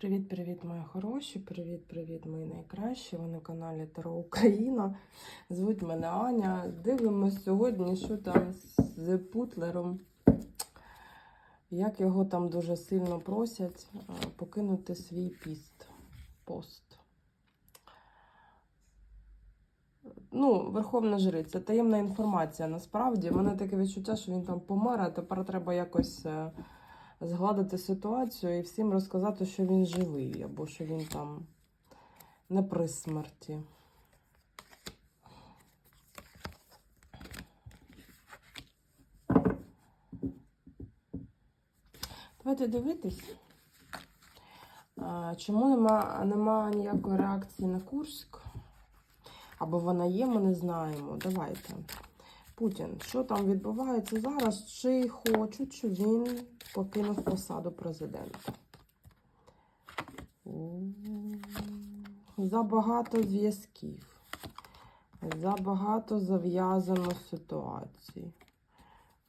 Привіт-привіт, мої хороші! Привіт-привіт, мої найкращі. Ви на каналі Таро Україна. Звуть мене Аня. Дивимось сьогодні, що там з Путлером. Як його там дуже сильно просять покинути свій піст. Пост. Ну, Верховна Жриця, таємна інформація. Насправді, в мене таке відчуття, що він там помер, а тепер треба якось. Згладити ситуацію і всім розказати, що він живий, або що він там не при смерті. Давайте дивитись. Чому нема, нема ніякої реакції на Курськ? Або вона є, ми не знаємо. Давайте. Путін, що там відбувається зараз? Чи хочуть, щоб він покинув посаду президента? Забагато зв'язків. Забагато зав'язано ситуацій.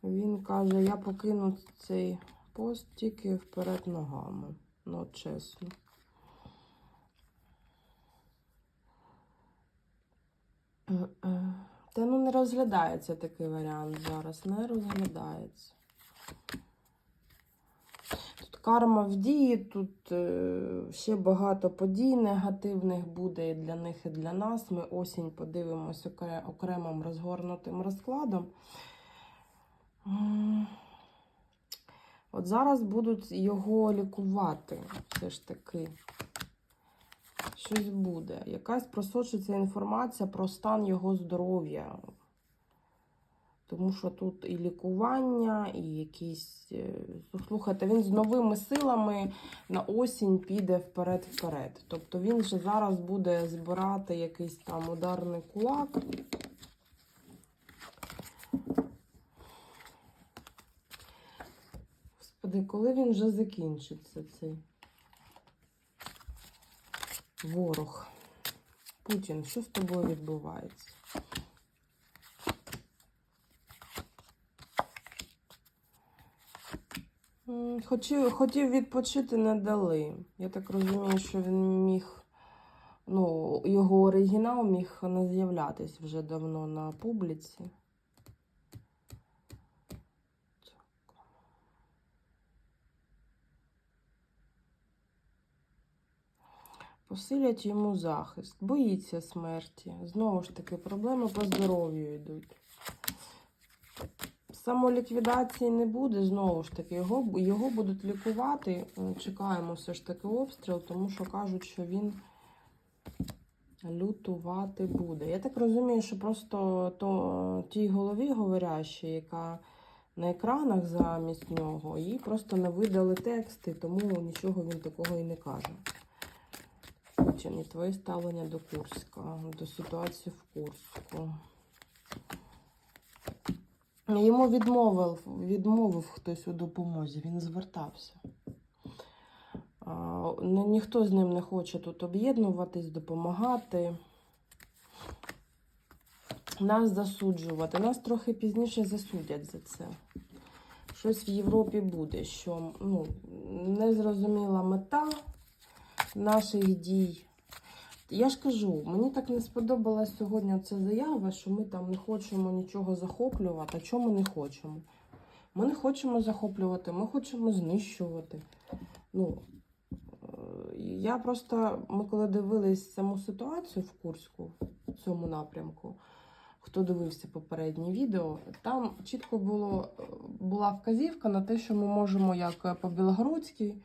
Він каже, я покину цей пост тільки вперед ногами. Ну, чесно. Е-е. Та ну не розглядається такий варіант зараз, не розглядається. Тут карма в дії, тут е, ще багато подій негативних буде і для них, і для нас. Ми осінь подивимось окремим розгорнутим розкладом. От зараз будуть його лікувати, все ж таки. Щось буде. Якась просочиться інформація про стан його здоров'я. Тому що тут і лікування, і якісь. е, Слухайте, він з новими силами на осінь піде вперед-вперед. Тобто він ще зараз буде збирати якийсь там ударний кулак. Господи, коли він вже закінчиться цей ворог? Путін, що з тобою відбувається? Хотів, хотів відпочити, не дали. Я так розумію, що він міг, ну, його оригінал міг не з'являтись вже давно на публіці. Посилять йому захист, боїться смерті. Знову ж таки, проблеми по здоров'ю йдуть. Самоліквідації не буде, знову ж таки, його, його будуть лікувати. Е, Чекаємо все ж таки обстріл, тому що кажуть, що він лютувати буде. Я так розумію, що просто то, тій голові говорящій, яка на екранах замість нього, їй просто не видали тексти, тому нічого він такого і не каже. Путін, і твоє ставлення до Курська, до ситуації в Курську. Йому відмовив, відмовив хтось у допомозі, він звертався. А, ніхто з ним не хоче тут об'єднуватись, допомагати. Нас засуджувати. Нас трохи пізніше засудять за це. Щось в Європі буде, що ну, незрозуміла мета наших дій. Я ж кажу, мені так не сподобалась сьогодні ця заява, що ми там не хочемо нічого захоплювати. А чому не хочемо? Ми не хочемо захоплювати, ми хочемо знищувати. Ну, е, я просто, ми коли дивились саму ситуацію в Курську, в цьому напрямку, хто дивився попереднє відео, там чітко було, е, була вказівка на те, що ми можемо як по Білогородській,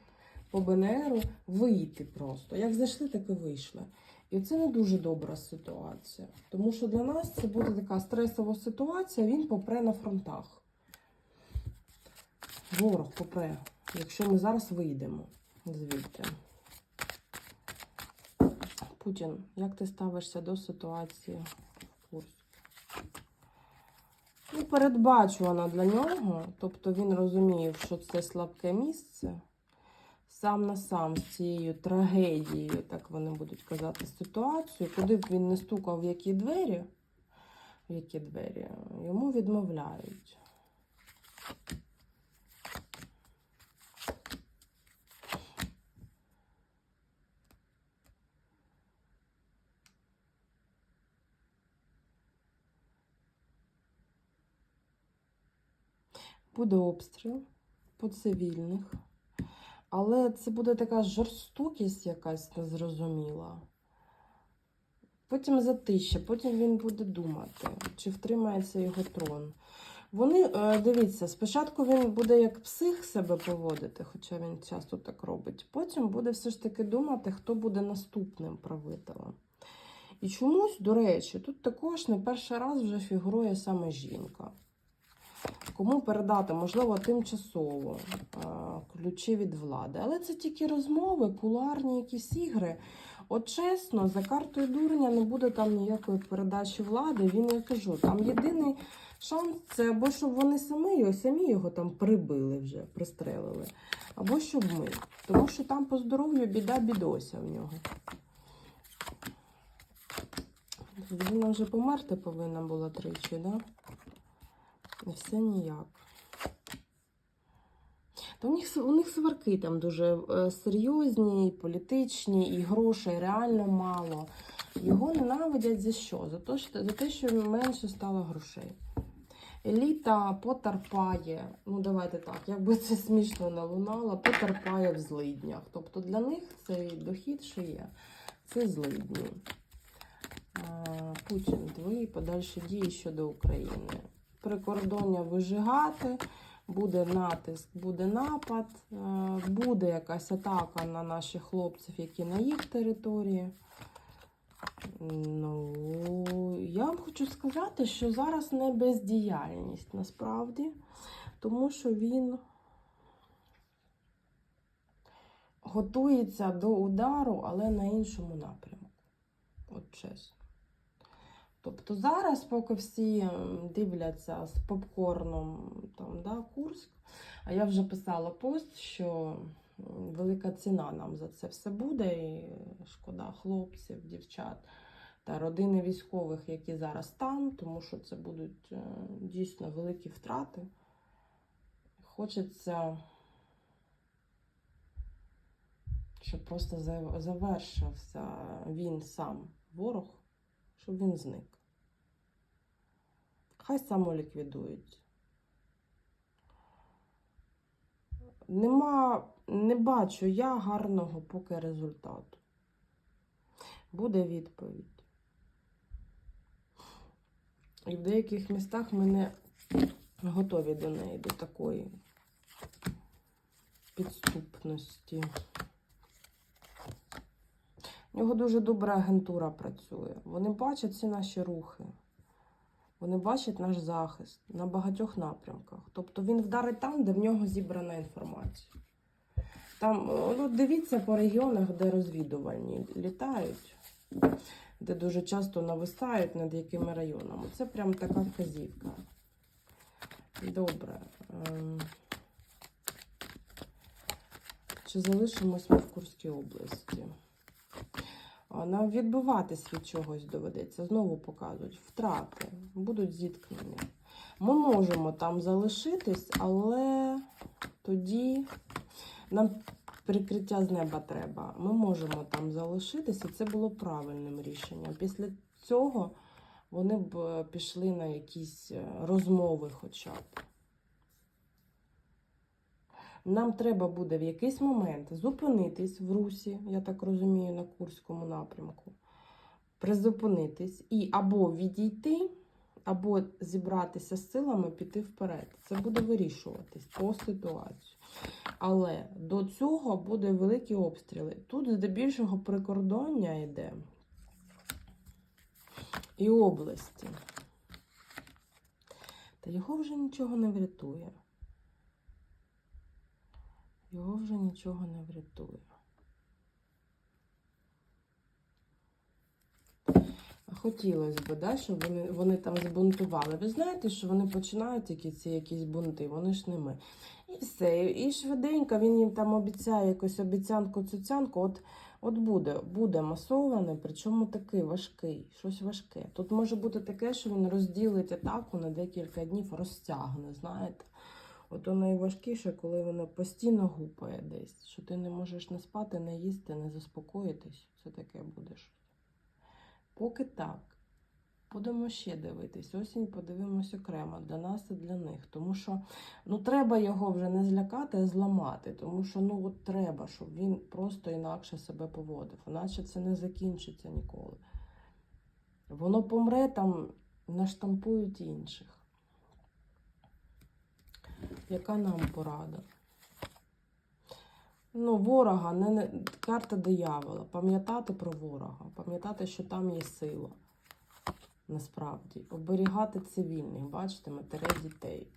по БНРу вийти просто. Як зайшли, так і вийшли. І це не дуже добра ситуація. Тому що для нас це буде така стресова ситуація, він попре на фронтах. Ворог попре, якщо ми зараз вийдемо звідти. Путін, як ти ставишся до ситуації в Курську? Ну, передбачувана для нього, тобто він розумів, що це слабке місце сам на сам з цією трагедією, так вони будуть казати, ситуацію, куди б він не стукав в які двері, в які двері, йому відмовляють. Буде обстріл по цивільних. Але це буде така жорстокість якась незрозуміла. Потім затища, потім він буде думати, чи втримається його трон. Вони, е, дивіться, спочатку він буде як псих себе поводити, хоча він часто так робить. Потім буде все ж таки думати, хто буде наступним правителем. І чомусь, до речі, тут також не перший раз вже фігурує саме жінка. Кому передати, можливо, тимчасово е, ключі від влади. Але це тільки розмови, куларні якісь ігри. От чесно, за картою дурня не буде там ніякої передачі влади. Він я кажу, там єдиний шанс це або щоб вони самі самі його там прибили вже, пристрелили, або щоб ми. Тому що там по здоров'ю біда бідося в нього. Людина вже померти повинна була тричі, да? Все ніяк. Та у них, у них сварки там дуже е, серйозні, і політичні, і грошей реально мало. Його ненавидять за що? За те, що, за те, що менше стало грошей. Еліта потерпає, ну давайте так, якби це смішно не лунало, потерпає в злиднях. Тобто для них цей дохід, що є, це злидні. Путін, твої подальші дії щодо України. Прикордоння вижигати, буде натиск, буде напад, е, буде якась атака на наших хлопців, які на їх території. Ну, я вам хочу сказати, що зараз не бездіяльність насправді, тому що він готується до удару, але на іншому напрямку. От чесно. Тобто зараз, поки всі дивляться з попкорном там, да, Курськ, а я вже писала пост, що велика ціна нам за це все буде, і шкода хлопців, дівчат та родини військових, які зараз там, тому що це будуть е, дійсно великі втрати. Хочеться, щоб просто завершився він сам, ворог, щоб він зник. Хай самоліквідують. Нема, не бачу я гарного поки результату. Буде відповідь. І в деяких містах ми не готові до неї, до такої підступності. У нього дуже добра агентура працює. Вони бачать всі наші рухи. Вони бачать наш захист на багатьох напрямках. Тобто він вдарить там, де в нього зібрана інформація. Там, е, ну, дивіться по регіонах, де розвідувальні літають, де дуже часто нависають над якими районами. Це прям така вказівка. Добре. Ем, Чи залишимось ми в Курській області? А Нам відбиватись від чогось доведеться. Знову показують втрати, будуть зіткнення. Ми можемо там залишитись, але тоді нам прикриття з неба треба. Ми можемо там залишитись, і це було правильним рішенням. Після цього вони б е, пішли на якісь е, розмови хоча б. Нам треба буде в якийсь момент зупинитись в русі, я так розумію, на Курському напрямку, призупинитись і або відійти, або зібратися з силами, піти вперед. Це буде вирішуватись по ситуації. Але до цього буде великі обстріли. Тут здебільшого прикордоння йде і області. Та його вже нічого не врятує. Його вже нічого не врятує. Хотілося б, да, щоб вони, вони там збунтували. Ви знаєте, що вони починають тільки ці якісь бунти, вони ж не ми. І все. І швиденько він їм там обіцяє якусь обіцянку цуцянку. От, от буде, буде масований, причому такий важкий, щось важке. Тут може бути таке, що він розділить атаку на декілька днів, розтягне, знаєте. Ото найважкіше, коли воно постійно гупає десь, що ти не можеш не спати, не їсти, не заспокоїтись. Це таке будеш. Поки так. Будемо ще дивитись. Осінь подивимось окремо для нас і для них. Тому що ну, треба його вже не злякати, а зламати. Тому що ну, от треба, щоб він просто інакше себе поводив. Іначе це не закінчиться ніколи. Воно помре там, наштампують інших. Яка нам порада? Ну, ворога, не, карта диявола. Пам'ятати про ворога, пам'ятати, що там є сила. Насправді. Оберігати цивільних, бачите, матерей дітей.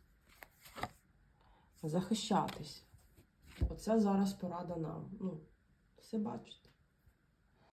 Захищатись. Оце зараз порада нам. Ну, все бачите.